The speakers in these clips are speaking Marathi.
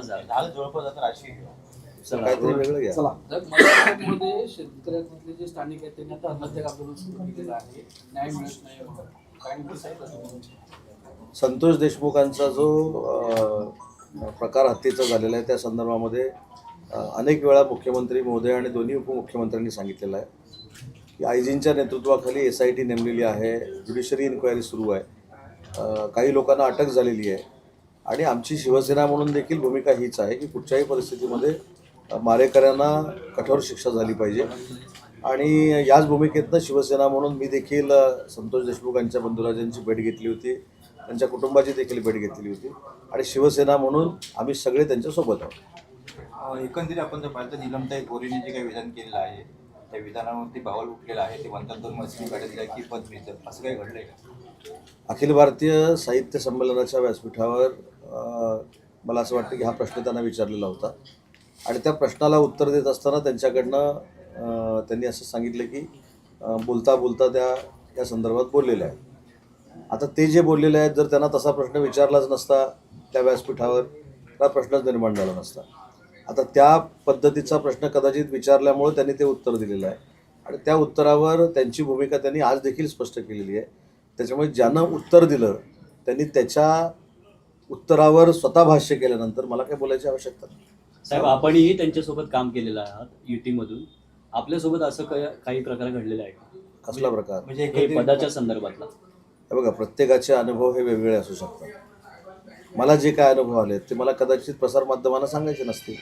जवळपास झालं. झालं जवळपास आता राशी काहीतरी वेगळं घ्या. चला. तर महाराष्ट्रामध्ये शेतकऱ्यांमधले जे स्थानिक आहेत त्यांनी आता आत्महत्या आंदोलन सुरू केलेलं आहे. न्याय मिळत नाही. काय साहेब? संतोष देशमुखांचा जो अ, प्रकार हत्येचा झालेला आहे त्या संदर्भामध्ये अ, अनेक वेळा मुख्यमंत्री महोदय आणि दोन्ही उपमुख्यमंत्र्यांनी सांगितलेलं आहे. की आयजींच्या नेतृत्वाखाली एस आय टी नेमलेली आहे ज्युडिशरी इन्क्वायरी सुरू आहे. अ, काही लोकांना अटक झालेली आहे. आणि आमची शिवसेना म्हणून देखील भूमिका हीच आहे की कुठच्याही परिस्थितीमध्ये मारेकऱ्यांना कठोर शिक्षा झाली पाहिजे. आणि याच भूमिकेतनं शिवसेना म्हणून मी देखील संतोष देशमुख यांच्या बंधुराजांची भेट घेतली होती. त्यांच्या कुटुंबाची देखील भेट घेतली होती. आणि शिवसेना म्हणून आम्ही सगळे त्यांच्यासोबत आहोत. एकंदरीत आपण जर पाहिलं तर निलमताई गोरेने जे काही विधान केलेलं आहे त्या विधानावरती बावल उठलेला आहे. ते म्हणतात दोन मस्लिम काढत की पद मिळतं. असं काही घडलंय का? अखिल भारतीय साहित्य संमेलनाच्या व्यासपीठावर मला असं वाटतं की हा प्रश्न त्यांना विचारलेला होता. आणि त्या प्रश्नाला उत्तर देत असताना त्यांच्याकडनं त्यांनी असं सांगितलं की बोलता बोलता त्या या संदर्भात बोललेल्या आहेत. आता ते जे बोललेले आहेत जर त्यांना तसा प्रश्न विचारलाच नसता त्या व्यासपीठावर हा प्रश्नच निर्माण झाला नसता. आता त्या पद्धतीचा प्रश्न कदाचित विचारल्यामुळे त्यांनी ते उत्तर दिलेलं आहे. आणि त्या उत्तरावर त्यांची भूमिका त्यांनी आज देखील स्पष्ट केलेली आहे. त्याच्यामुळे ज्यानं उत्तर दिलं त्यांनी त्याच्या उत्तरावर स्वतः भाष्य केल्यानंतर मला काय बोलायची आवश्यकता नाही. साहेब आपणही त्यांच्यासोबत काम केलेलं आहात युतीमधून. आपल्यासोबत असं काही काही प्रकार घडलेला आहे का? कसला प्रकार? म्हणजे पदाच्या संदर्भातला. हे बघा प्रत्येकाचे अनुभव हे वेगवेगळे असू शकतात. मला जे काय अनुभव आले ते मला कदाचित प्रसारमाध्यमांना सांगायचे नसतील.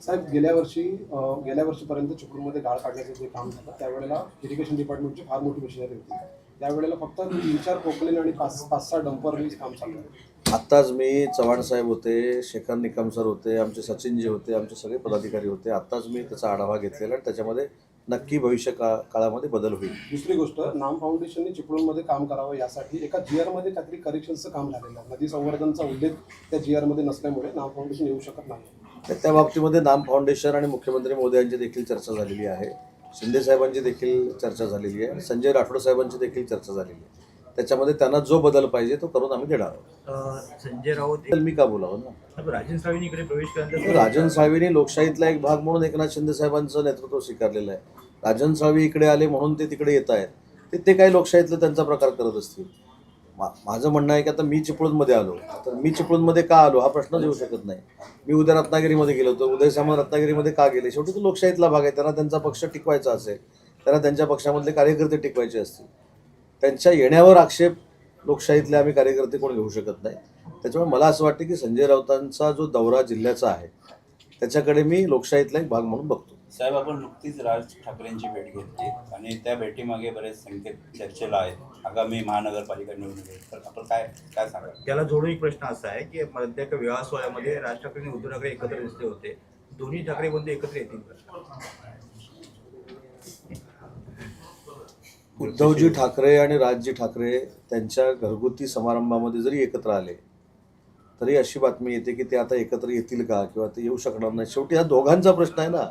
साहेब गेल्या वर्षी अं, गेल्या वर्षीपर्यंत चिपळूणमध्ये गाळ काढण्याचं जे काम झालं त्यावेळेला इरिगेशन डिपार्टमेंटची फार मोठी मशिनरी होती. त्यावेळेला फक्त तीन चार पोकलेन आणि पाच पाच सहा डंपरनीच काम चालू आहे आत्ताच मी चव्हाण साहेब होते शेखर निकम सर होते आमचे सचिनजी होते आमचे सगळे पदाधिकारी होते. आत्ताच मी त्याचा आढावा घेतलेला आणि त्याच्यामध्ये नक्की भविष्य का काळामध्ये बदल होईल. दुसरी गोष्ट नाम फाउंडेशनने चिपळूणमध्ये काम करावं यासाठी एका जी आरमध्ये काहीतरी करेक्शनचं काम झालेलं आहे. नदी संवर्धनचा उल्लेख त्या जी आरमध्ये नसल्यामुळे नाम फाउंडेशन येऊ शकत नाही. तर त्या बाबतीमध्ये नाम फाउंडेशन आणि मुख्यमंत्री मोदयांची देखील चर्चा झालेली आहे. शिंदे साहेबांची देखील चर्चा झालेली आहे. संजय राठोड साहेबांची देखील चर्चा झालेली आहे. त्याच्यामध्ये त्यांना जो बदल पाहिजे तो करून आम्ही देणार आहोत. संजय राऊत तर मी का बोलावं ना? राजन इकडे प्रवेश केल्यानंतर राजन साळवीने लोकशाहीतला एक भाग म्हणून एकनाथ शिंदे साहेबांचं नेतृत्व स्वीकारलेलं आहे. राजन साळवी इकडे आले म्हणून ते तिकडे येत आहेत. ते ते काही लोकशाहीतलं त्यांचा प्रकार करत असतील? मा माझं म्हणणं आहे की आता मी चिपळूणमध्ये आलो. तर मी चिपळूणमध्ये का आलो हा प्रश्नच येऊ शकत नाही. मी उद्या रत्नागिरीमध्ये गेलो होतो. उदय सामंत रत्नागिरीमध्ये का गेले? शेवटी तो लोकशाहीतला भाग आहे. त्यांना त्यांचा पक्ष टिकवायचा असेल त्यांना त्यांच्या पक्षामधले कार्यकर्ते टिकवायचे असतील. त्यांच्या येण्यावर आक्षेप लोकशाहीतले आम्ही कार्यकर्ते कोण घेऊ शकत नाही. त्याच्यामुळे मला असं वाटतं की संजय राऊतांचा जो दौरा जिल्ह्याचा आहे त्याच्याकडे मी लोकशाहीतला एक भाग म्हणून बघतो. साहेब आपण नुकतीच राज ठाकरेंची भेट घेतली आणि त्या भेटीमागे बरेच संकेत चर्चेला आहेत. आगामी महानगरपालिका निवडणूक तर आपण काय काय सांगाल? त्याला जोडून एक प्रश्न असा आहे की मध्य एका विवाह सोहळ्यामध्ये राज ठाकरे आणि उद्धव ठाकरे एकत्र दिसले होते. दोन्ही ठाकरे बंधू एकत्र येतील उद्धवजी ठाकरे आणि राजजी ठाकरे त्यांच्या घरगुती समारंभामध्ये जरी एकत्र आले तरी अशी बातमी येते की ते आता एकत्र येतील का किंवा ते येऊ शकणार नाही शेवटी हा दोघांचा प्रश्न आहे ना.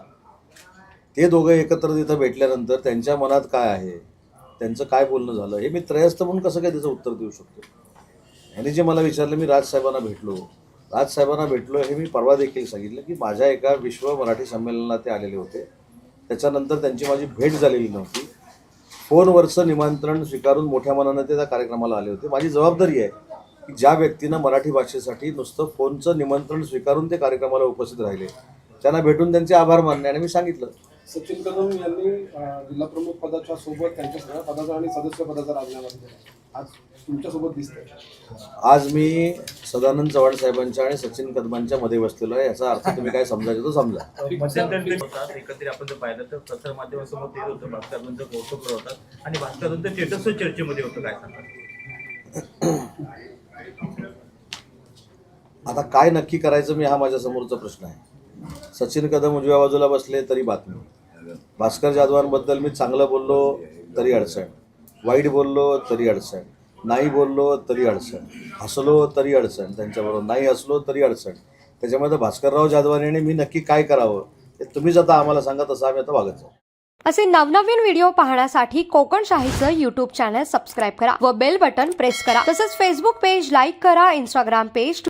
ते दोघं एकत्र तिथं भेटल्यानंतर त्यांच्या मनात काय आहे? त्यांचं काय बोलणं झालं? हे मी त्रयस्थ म्हणून कसं काय त्याचं उत्तर देऊ शकतो? ह्यांनी जे मला विचारलं मी राजसाहेबांना भेटलो. राजसाहेबांना भेटलो हे मी परवा देखील सांगितलं की माझ्या एका विश्व मराठी संमेलनाला ते आलेले होते. त्याच्यानंतर त्यांची माझी भेट झालेली नव्हती. फोनवरचं निमंत्रण स्वीकारून मोठ्या मनानं ते त्या कार्यक्रमाला आले होते. माझी जबाबदारी आहे की ज्या व्यक्तीनं मराठी भाषेसाठी नुसतं फोनचं निमंत्रण स्वीकारून ते कार्यक्रमाला उपस्थित राहिले. त्यांना भेटून त्यांचे आभार मानणे आणि मी सांगितलं. सचिन कदम यांनी जिल्हा प्रमुख पदाच्या सोबत त्यांच्या सगळ्या पदाचा आणि सदस्य पदाचा राजीनामा दिला. आज तुमच्यासोबत दिसतंय. आज मी सदानंद चव्हाण साहेबांच्या आणि सचिन कदमांच्या मध्ये बसलेलो आहे. याचा अर्थ तुम्ही काय समजायचं तो समजा. एकत्रित आपण जर पाहिलं तर प्रसार माध्यमासमोर तेच होतं भास्करनंतर कौतुक होतात आणि भास्करनंतर स्टेटस चर्चेमध्ये होतं काय सांगा आता काय नक्की करायचं मी हा माझ्या समोरचा प्रश्न आहे. सचिन कदम उजव्या बाजूला बसले तरी बातमी. भास्कर जाधवांबद्दल मी चांगलं बोललो तरी अडचण. वाईट बोललो तरी अडचण नाही बोललो तरी अडचण हसलो तरी अडचण त्यांच्याबरोबर नाही हसलो तरी अडचण. त्याच्यामुळे भास्करराव जाधवाने मी नक्की काय करावं हे तुम्हीच आता आम्हाला सांगा तसं आम्ही आता वागत जाऊ. असे नवनवीन व्हिडिओ पाहण्यासाठी कोकण शाहीचं युट्यूब चॅनल सबस्क्राईब करा व बेल बटन प्रेस करा. तसंच फेसबुक पेज लाईक करा इंस्टाग्राम पेज